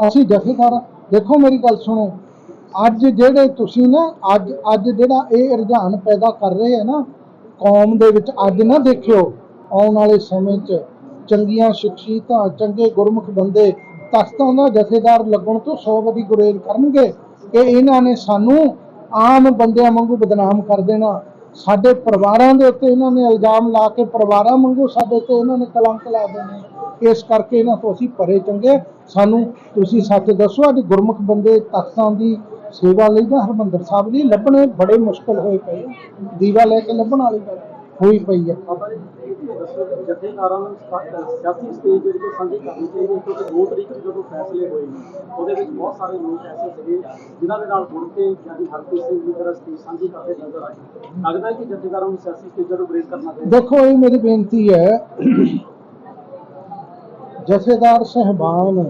ਅਸੀਂ ਜਥੇਦਾਰ, ਦੇਖੋ ਮੇਰੀ ਗੱਲ ਸੁਣੋ ਅੱਜ ਜਿਹੜੇ ਤੁਸੀਂ ਨਾ, ਅੱਜ ਅੱਜ ਜਿਹੜਾ ਇਹ ਰੁਝਾਨ ਪੈਦਾ ਕਰ ਰਹੇ ਹੈ ਨਾ, ਕੌਮ ਦੇ ਵਿੱਚ ਅੱਜ ਨਾ ਦੇਖਿਓ, ਆਉਣ ਵਾਲੇ ਸਮੇਂ 'ਚ ਚੰਗੀਆਂ ਸ਼ਖਸੀਅਤਾਂ, ਚੰਗੇ ਗੁਰਮੁਖ ਬੰਦੇ ਤਖਤਾਂ ਦਾ ਜਥੇਦਾਰ ਲੱਗਣ ਤੋਂ ਸੌ ਵਾਰੀ ਗੁਰੇਜ਼ ਕਰਨਗੇ ਕਿ ਇਹਨਾਂ ਨੇ ਸਾਨੂੰ ਆਮ ਬੰਦਿਆਂ ਵਾਂਗੂ ਬਦਨਾਮ ਕਰ ਦੇਣਾ। ਸਾਡੇ ਪਰਿਵਾਰਾਂ ਦੇ ਉੱਤੇ ਇਹਨਾਂ ਨੇ ਇਲਜ਼ਾਮ ਲਾ ਕੇ ਪਰਿਵਾਰਾਂ ਵਾਂਗੂ ਸਾਡੇ ਤੇ ਇਹਨਾਂ ਨੇ ਕਲੰਕ ਲਾ ਦੇਣਾ। ਇਸ ਕਰਕੇ ਇਹਨਾਂ ਤੋਂ ਅਸੀਂ ਪਰੇ ਚੰਗੇ। ਸਾਨੂੰ ਤੁਸੀਂ ਸੱਚ ਦੱਸੋ, ਅੱਜ ਗੁਰਮੁਖ ਬੰਦੇ ਤਖਤਾਂ ਦੀ ਸੇਵਾ ਲਈ ਜਾਂ ਹਰਮੰਦਰ ਸਾਹਿਬ ਲਈ ਲੱਭਣੇ ਬੜੇ ਮੁਸ਼ਕਲ ਹੋਏ ਪਏ। ਦੀਵਾ ਲੈ ਕੇ ਲੱਭਣ ਵਾਲੀ ਗੱਲ ਹੋਈ ਪਈ ਹੈ ਬਾਬਾ ਜੀ ਇਹ ਵੀ ਦੱਸੋ ਕਿ ਜਥੇਦਾਰਾਂ ਨੂੰ ਸਥਾ- ਸਿਆਸੀ ਸਟੇਜ ਜਿਹੜੀ ਕਿ ਸਾਂਝੀ ਕਰਨੀ ਚਾਹੀਦੀ ਹੈ ਕਿਉਂਕਿ 2 ਤਰੀਕ ਨੂੰ ਜਦੋਂ ਫੈਸਲੇ ਹੋਏ ਨੇ ਉਹਦੇ ਵਿੱਚ ਬਹੁਤ ਸਾਰੇ ਲੋਕ ਐਸੇ ਸੀਗੇ ਜਿਨ੍ਹਾਂ ਦੇ ਨਾਲ ਜੁੜ ਕੇ ਜਾਨੀ ਹਰਪ੍ਰੀਤ ਸਿੰਘ ਦੀ ਤਰ੍ਹਾਂ ਸਟੇਜ ਸਾਂਝੀ ਕਰਦੇ ਨਜ਼ਰ ਆਏ। ਲੱਗਦਾ ਹੈ ਕਿ ਜਥੇਦਾਰਾਂ ਨੂੰ ਸਿਆਸੀ ਸਟੇਜਾਂ ਨੂੰ ਬ੍ਰੇਕ ਕਰਨਾ ਚਾਹੀਦਾ। ਦੇਖੋ ਇਹ ਮੇਰੀ ਬੇਨਤੀ ਹੈ ਜਥੇਦਾਰ ਸਹਿਬਾਨ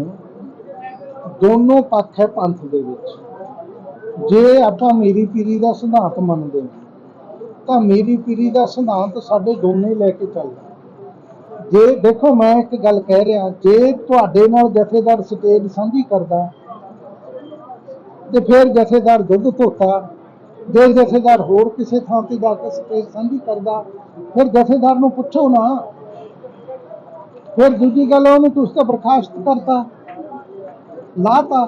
ਦੋਨੋਂ ਪੱਖ ਹੈ ਪੰਥ ਦੇ ਵਿੱਚ। ਜੇ ਆਪਾਂ ਮੇਰੀ ਪੀਰੀ ਦਾ ਸਿਧਾਂਤ ਮੰਨਦੇ ਹਾਂ, ਤਾਂ ਮੇਰੀ ਪੀਰੀ ਦਾ ਸਿਧਾਂਤ ਸਾਡੇ ਦੋਨੇ ਲੈ ਕੇ ਚੱਲਦਾ। ਜੇ ਦੇਖੋ ਮੈਂ ਇੱਕ ਗੱਲ ਕਹਿ ਰਿਹਾ, ਜੇ ਤੁਹਾਡੇ ਨਾਲ ਜਥੇਦਾਰ ਸਟੇਜ ਸਾਂਝੀ ਕਰਦਾ, ਤੇ ਫਿਰ ਜਥੇਦਾਰ ਦੁੱਧ ਧੋਤਾ, ਜੇ ਜਥੇਦਾਰ ਹੋਰ ਕਿਸੇ ਥਾਂ ਤੇ ਜਾ ਕੇ ਸਟੇਜ ਸਾਂਝੀ ਕਰਦਾ, ਫਿਰ ਜਥੇਦਾਰ ਨੂੰ ਪੁੱਛੋ ਨਾ। ਫਿਰ ਦੂਜੀ ਗੱਲ, ਉਹਨੂੰ ਤੁਸੀਂ ਤਾਂ ਬਰਖਾਸਤ ਕਰਤਾ, ਲਾਤਾ।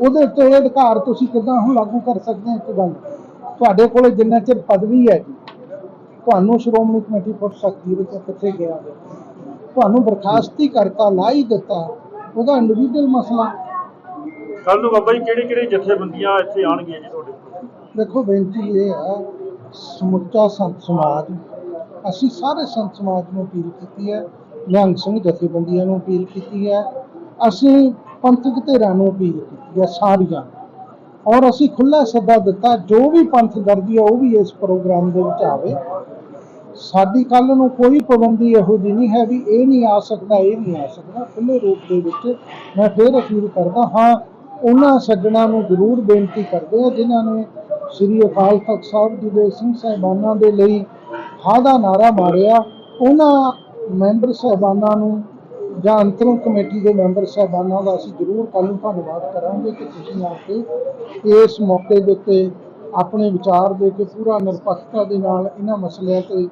ਉਹਦੇ ਉੱਤੇ ਇਹ ਅਧਿਕਾਰ ਤੁਸੀਂ ਕਿੱਦਾਂ ਹੁਣ ਲਾਗੂ ਕਰ ਸਕਦੇ ਹੋ ਇੱਕ ਗੱਲ? ਤੁਹਾਡੇ ਕੋਲੇ ਜਿੰਨਾ ਚਿਰ ਪਦਵੀ ਹੈ ਜੀ ਤੁਹਾਨੂੰ ਸ਼੍ਰੋਮਣੀ ਕਮੇਟੀ ਪੁੱਛ ਸਕਦੀ ਹੈ ਕਿ ਕਿੱਥੇ ਗਿਆ। ਤੁਹਾਨੂੰ ਬਰਖਾਸਤ ਕਰਤਾ ਲਾ ਹੀ ਦਿੱਤਾ ਉਹਦਾ ਇੰਡੀਵਿਜੂਅਲ ਮਸਲਾ। ਕੱਲ ਨੂੰ ਬਾਬਾ ਜੀ ਕਿਹੜੀ ਕਿਹੜੀ ਜਥੇਬੰਦੀਆਂ ਇੱਥੇ ਆਣਗੀਆਂ ਜੀ ਤੁਹਾਡੇ ਕੋਲ? ਦੇਖੋ ਬੇਨਤੀ ਇਹ ਹੈ ਸਮੁੱਚਾ ਸੰਤ ਸਮਾਜ ਅਸੀਂ ਸਾਰੇ ਸੰਤ ਸਮਾਜ ਨੂੰ ਅਪੀਲ ਕੀਤੀ ਹੈ ਨਿਹੰਗ ਸਿੰਘ ਜਥੇਬੰਦੀਆਂ ਨੂੰ ਅਪੀਲ ਕੀਤੀ ਹੈ। ਅਸੀਂ ਪੰਥਕ ਧਿਰਾਂ ਨੂੰ ਅਪੀਲ ਕੀਤੀ ਹੈ ਸਾਰੀਆਂ। ਔਰ ਅਸੀਂ ਖੁੱਲਾ ਸੱਦਾ ਦਿੱਤਾ, ਜੋ ਵੀ ਪੰਥ ਦਰਦੀ ਹੈ ਉਹ ਵੀ ਇਸ ਪ੍ਰੋਗਰਾਮ ਦੇ ਵਿੱਚ ਆਵੇ। ਸਾਡੀ ਕੱਲ ਨੂੰ ਕੋਈ ਪਾਬੰਦੀ ਇਹੋ ਜਿਹੀ ਨਹੀਂ ਹੈ ਵੀ ਇਹ ਨਹੀਂ ਆ ਸਕਦਾ, ਇਹ ਨਹੀਂ ਆ ਸਕਦਾ। ਖੁੱਲੇ ਰੂਪ ਦੇ ਵਿੱਚ ਮੈਂ ਫੇਰ ਅਪੀਲ ਕਰਦਾ ਹਾਂ, ਉਹਨਾਂ ਸੱਜਣਾ ਨੂੰ ਜ਼ਰੂਰ ਬੇਨਤੀ ਕਰਦੇ ਹਾਂ, ਜਿਨ੍ਹਾਂ ਨੇ ਸ੍ਰੀ ਅਕਾਲ ਤਖਤ ਸਾਹਿਬ ਜੀ ਦੇ ਸਿੰਘ ਸਾਹਿਬਾਨਾਂ ਦੇ ਲਈ ਹਾਂ ਦਾ ਨਾਰਾ ਮਾਰਿਆ, ਉਹਨਾਂ ਮੈਂਬਰ ਸਾਹਿਬਾਨਾਂ ਨੂੰ ਜਾਂ ਅੰਤਰਮ ਕਮੇਟੀ ਦੇ ਮੈਂਬਰ ਸਾਹਿਬਾਨਾਂ ਦਾ ਅਸੀਂ ਜ਼ਰੂਰ ਕੱਲ੍ਹ ਨੂੰ ਧੰਨਵਾਦ ਕਰਾਂਗੇ ਕਿ ਤੁਸੀਂ ਆ ਕੇ ਇਸ ਮੌਕੇ ਦੇ ਉੱਤੇ ਆਪਣੇ ਵਿਚਾਰ ਦੇ ਕੇ ਪੂਰਾ ਨਿਰਪੱਖਤਾ ਦੇ ਨਾਲ ਇਹਨਾਂ ਮਸਲਿਆਂ ਤੇ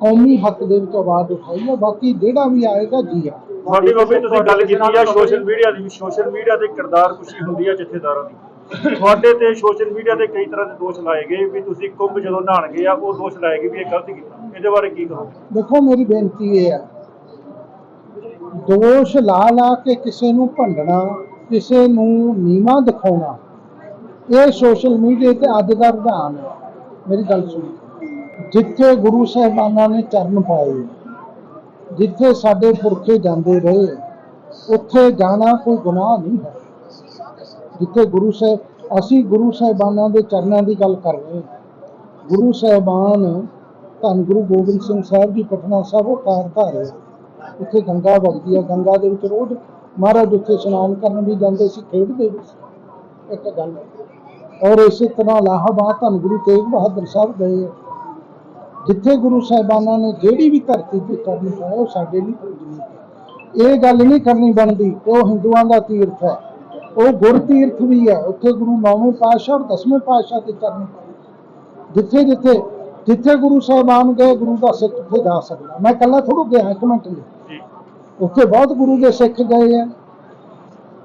ਕੌਮੀ ਹੱਕ ਦੇ ਵਿੱਚ ਆਵਾਜ਼ ਉਠਾਈ ਹੈ ਬਾਕੀ ਜਿਹੜਾ ਵੀ ਆਏਗਾ ਜੀ ਆ। ਸਾਡੀ ਬਾਬਾ ਤੁਸੀਂ ਗੱਲ ਕੀਤੀ ਆ ਸੋਸ਼ਲ ਮੀਡੀਆ ਦੀ ਸੋਸ਼ਲ ਮੀਡੀਆ ਤੇ ਕਿਰਦਾਰ ਕੁਸ਼ੀ ਹੁੰਦੀ ਆ ਜਥੇਦਾਰਾਂ ਦੀ। ਤੁਹਾਡੇ ਤੇ ਸੋਸ਼ਲ ਮੀਡੀਆ ਤੇ ਕਈ ਤਰ੍ਹਾਂ ਦੇ ਦੋਸ਼ ਲਾਏ ਗਏ ਵੀ ਤੁਸੀਂ ਕੁੰਭ ਜਦੋਂ ਨਹਾਣ ਗਏ ਆ ਉਹ ਦੋਸ਼ ਲਾਏ ਗਏ ਵੀ ਇਹ ਗਲਤ ਕੀਤਾ। ਇਹਦੇ ਬਾਰੇ ਕੀ ਕਹੋਗੇ? ਦੇਖੋ ਮੇਰੀ ਬੇਨਤੀ ਇਹ ਹੈ ਦੋਸ਼ ਲਾ ਲਾ ਕੇ ਕਿਸੇ ਨੂੰ ਭੰਡਣਾ, ਕਿਸੇ ਨੂੰ ਨੀਵਾਂ ਦਿਖਾਉਣਾ। ਇਹ ਸੋਸ਼ਲ ਮੀਡੀਆ ਤੇ ਅੱਜ ਦਾ ਰੁਝਾਨ ਹੈ। ਮੇਰੀ ਗੱਲ ਸੁਣੋ। ਜਿੱਥੇ ਗੁਰੂ ਸਾਹਿਬਾਨਾਂ ਨੇ ਚਰਨ ਪਾਏ, ਜਿੱਥੇ ਸਾਡੇ ਪੁਰਖੇ ਜਾਂਦੇ ਰਹੇ, ਉੱਥੇ ਜਾਣਾ ਕੋਈ ਗੁਨਾਹ ਨਹੀਂ ਹੈ। ਜਿੱਥੇ ਗੁਰੂ ਸਾਹਿਬ, ਅਸੀਂ ਗੁਰੂ ਸਾਹਿਬਾਨਾਂ ਦੇ ਚਰਨਾਂ ਦੀ ਗੱਲ ਕਰ ਰਹੇ ਗੁਰੂ ਸਾਹਿਬਾਨ, ਧੰਨ ਗੁਰੂ ਗੋਬਿੰਦ ਸਿੰਘ ਸਾਹਿਬ ਦੀ ਪਟਨਾ ਸਾਹਿਬ, ਉਹ ਕਾਰ ਉੱਥੇ ਗੰਗਾ ਵਗਦੀ ਆ, ਗੰਗਾ ਦੇ ਵਿੱਚ ਰੋਜ਼ ਮਹਾਰਾਜ ਉੱਥੇ ਇਸ਼ਨਾਨ ਕਰਨ ਵੀ ਜਾਂਦੇ ਸੀ, ਖੇਡਦੇ ਵੀ ਸੀ। ਇੱਕ ਗੱਲ। ਔਰ ਇਸੇ ਤਰ੍ਹਾਂ ਇਲਾਹਾਬਾਦ ਧੰਨ ਗੁਰੂ ਤੇਗ ਬਹਾਦਰ ਸਾਹਿਬ ਗਏ। ਜਿੱਥੇ ਗੁਰੂ ਸਾਹਿਬਾਨਾਂ ਨੇ ਜਿਹੜੀ ਵੀ ਧਰਤੀ ਤੇ ਕਰਨੀ ਹੈ ਉਹ ਸਾਡੇ ਲਈ ਪੂਜਨੀ ਹੈ ਇਹ ਗੱਲ ਨਹੀਂ ਕਰਨੀ ਬਣਦੀ ਕਿ ਉਹ ਹਿੰਦੂਆਂ ਦਾ ਤੀਰਥ ਹੈ। ਉਹ ਗੁਰ ਤੀਰਥ ਵੀ ਹੈ। ਉੱਥੇ ਗੁਰੂ ਨੌਵੇਂ ਪਾਤਸ਼ਾਹ ਔਰ ਦਸਵੇਂ ਪਾਤਸ਼ਾਹ ਦੇ ਚਰਨ ਜਿੱਥੇ ਜਿੱਥੇ ਜਿੱਥੇ ਗੁਰੂ ਸਾਹਿਬਾਨ ਗਏ ਗੁਰੂ ਦਾ ਸਿੱਖ ਉੱਥੇ ਜਾ ਸਕਦਾ? ਮੈਂ ਇਕੱਲਾ ਥੋੜ੍ਹਾ ਗਿਆ ਇੱਕ ਮਿੰਟ ਲਈ ਜੀ। ਉੱਥੇ ਬਹੁਤ ਗੁਰੂ ਦੇ ਸਿੱਖ ਗਏ ਆ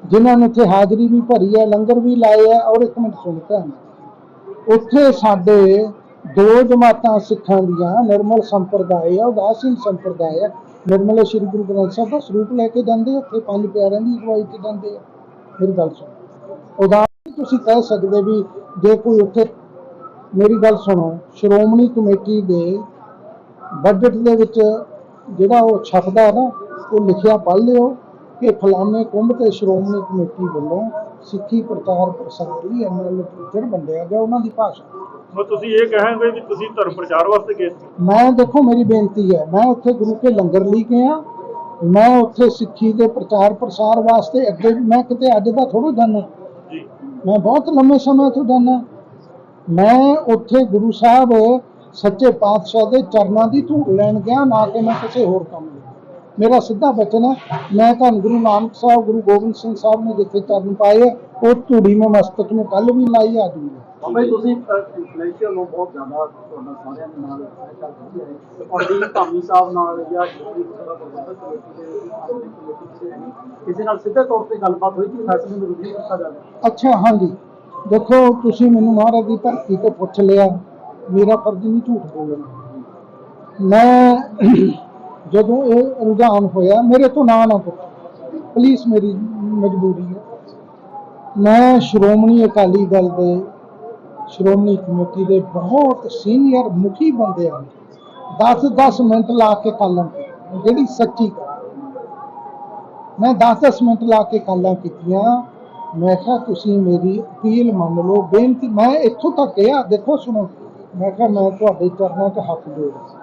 ਜਿਨ੍ਹਾਂ ਨੇ ਉੱਥੇ ਹਾਜ਼ਰੀ ਵੀ ਭਰੀ ਹੈ ਲੰਗਰ ਵੀ ਲਾਏ ਆ ਔਰ ਇੱਕ ਮਿੰਟ ਸੁਣ ਧਿਆਨ ਨਾਲ। ਉੱਥੇ ਸਾਡੇ ਦੋ ਜਮਾਤਾਂ ਸਿੱਖਾਂ ਦੀਆਂ ਨਿਰਮਲ ਸੰਪਰਦਾਇ ਆ ਉਦਾਸੀਨ ਸੰਪਰਦਾਇ ਆ। ਨਿਰਮਲ ਸ੍ਰੀ ਗੁਰੂ ਗ੍ਰੰਥ ਸਾਹਿਬ ਦਾ ਸਰੂਪ ਲੈ ਕੇ ਜਾਂਦੇ ਉੱਥੇ ਪੰਜ ਪਿਆਰਿਆਂ ਦੀ ਅਗਵਾਈ ਤੇ ਜਾਂਦੇ ਆ। ਮੇਰੀ ਗੱਲ ਸੁਣੋ। ਉਦਾਸੀਨ ਤੁਸੀਂ ਕਹਿ ਸਕਦੇ ਵੀ ਜੇ ਕੋਈ ਉੱਥੇ ਮੇਰੀ ਗੱਲ ਸੁਣੋ ਸ਼੍ਰੋਮਣੀ ਕਮੇਟੀ ਦੇ ਬਜਟ ਦੇ ਵਿੱਚ ਜਿਹੜਾ ਉਹ ਛਪਦਾ ਨਾ ਉਹ ਲਿਖਿਆ ਪੜ੍ਹ ਲਿਓ ਕਿ ਫਲਾਣੇ ਕੁੰਭ ਤੇ ਸ਼੍ਰੋਮਣੀ ਕਮੇਟੀ ਵੱਲੋਂ ਸਿੱਖੀ ਪ੍ਰਚਾਰ ਪ੍ਰਸਾਰ ਲਈ ਐਮਐਲ ਟੀਚਰ ਵੰਡਿਆ ਗਿਆ ਉਹਨਾਂ ਦੀ ਭਾਸ਼ਾ। ਮਤਲਬ ਤੁਸੀਂ ਇਹ ਕਹਾਂਗੇ ਵੀ ਤੁਸੀਂ ਧਰਮ ਪ੍ਰਚਾਰ ਵਾਸਤੇ ਗਏ ਸੀ। ਮੈਂ ਦੇਖੋ ਮੇਰੀ ਬੇਨਤੀ ਹੈ ਮੈਂ ਉੱਥੇ ਗੁਰੂ ਕੇ ਲੰਗਰ ਲਈ ਗਿਆ ਮੈਂ ਉੱਥੇ ਸਿੱਖੀ ਦੇ ਪ੍ਰਚਾਰ ਪ੍ਰਸਾਰ ਵਾਸਤੇ ਅੱਗੇ ਮੈਂ ਕਿਤੇ ਅੱਜ ਦਾ ਥੋੜ੍ਹਾ ਜਾਣਾ ਜੀ। ਮੈਂ ਬਹੁਤ ਲੰਮੇ ਸਮੇਂ ਤੋਂ ਜਾਣਾ ਮੈਂ ਉੱਥੇ ਗੁਰੂ ਸਾਹਿਬ ਸੱਚੇ ਪਾਤਸ਼ਾਹ ਦੇ ਚਰਨਾਂ ਦੀ ਧੂੜ ਲੈਣ ਗਿਆ ਨਾ ਕਿ ਮੈਂ ਕਿਸੇ ਹੋਰ ਕੰਮ ਲਈ। ਮੇਰਾ ਸਿੱਧਾ ਬਚਨ ਹੈ ਮੈਂ ਧੰਨ ਗੁਰੂ ਨਾਨਕ ਸਾਹਿਬ ਗੁਰੂ ਗੋਬਿੰਦ ਸਿੰਘ ਸਾਹਿਬ ਨੇ ਜਿੱਥੇ ਚਰਨ ਪਾਏ ਆ, ਉਹ ਧੂੜੀ ਮੈਂ ਮਸਤਕ ਨੂੰ ਕੱਲ ਵੀ ਲਾਈ ਅੱਜ ਵੀ ਲਾਈ। ਬਾਬਾ ਜੀ ਤੁਸੀਂ ਇਨਫਲੂਐਂਸ਼ੀਅਲ ਨੂੰ ਬਹੁਤ ਜ਼ਿਆਦਾ ਤੁਹਾਡਾ ਸਾਰਿਆਂ ਦੇ ਨਾਲ ਸਹਿਕਾਰ ਵਧੀਆ ਹੈ। ਤੇ ਤੁਹਾਡੀ ਧਾਮੀ ਸਾਹਿਬ ਨਾਲ ਜਾਂ ਜਿਹੜੀ ਤੁਹਾਡਾ ਪ੍ਰਬੰਧਕ ਕਮੇਟੀ ਦੇ ਆਰਥਿਕ ਕਮੇਟੀ ਕਿਸੇ ਨੇ। ਕਿਸੇ ਨਾਲ ਸਿੱਧੇ ਤੌਰ ਤੇ ਗੱਲਬਾਤ ਹੋਈ ਕਿ ਫੈਸਲੇ ਨੂੰ ਰਿਵਿਊ ਕੀਤਾ ਜਾਵੇ? ਅੱਛਾ ਹਾਂਜੀ। ਦੇਖੋ, ਤੁਸੀਂ ਮੈਨੂੰ ਮਹਾਰਾਜ ਦੀ ਧਰਤੀ ਤੋਂ ਪੁੱਛ ਲਿਆ, ਮੇਰਾ ਫਰਜ਼ ਨਹੀਂ ਝੂਠ ਬੋਲਣਾ। ਮੈਂ ਜਦੋਂ ਇਹ ਰੁਝਾਨ ਹੋਇਆ, ਮੇਰੇ ਤੋਂ ਨਾ ਨਾ ਪੁੱਛੋ। ਪੁਲਿਸ ਮੇਰੀ ਮਜਬੂਰੀ ਹੈ। ਮੈਂ ਸ਼੍ਰੋਮਣੀ ਅਕਾਲੀ ਦਲ ਦੇ, ਸ਼੍ਰੋਮਣੀ ਕਮੇਟੀ ਦੇ ਬਹੁਤ ਸੀਨੀਅਰ ਮੁਖੀ ਬੰਦੇ ਹਨ 10-10 ਮਿੰਟ ਲਾ ਕੇ ਕਾਲਾਂ ਕੀਤੀ ਜਿਹੜੀ ਸੱਚੀ ਮੈਂ 10-10 ਮਿੰਟ ਲਾ ਕੇ ਕਾਲਾਂ ਕੀਤੀਆਂ। ਮੈਂ ਕਿਹਾ, ਤੁਸੀਂ ਮੇਰੀ ਅਪੀਲ ਮੰਨ ਲਓ, ਬੇਨਤੀ ਮੈਂ ਇੱਥੋਂ ਤੱਕ ਗਿਆ ਦੇਖੋ, ਸੁਣੋ, ਮੈਂ ਕਿਹਾ, ਮੈਂ ਤੁਹਾਡੇ ਚਰਨਾਂ 'ਚ ਹੱਥ ਜੋੜਦਾ।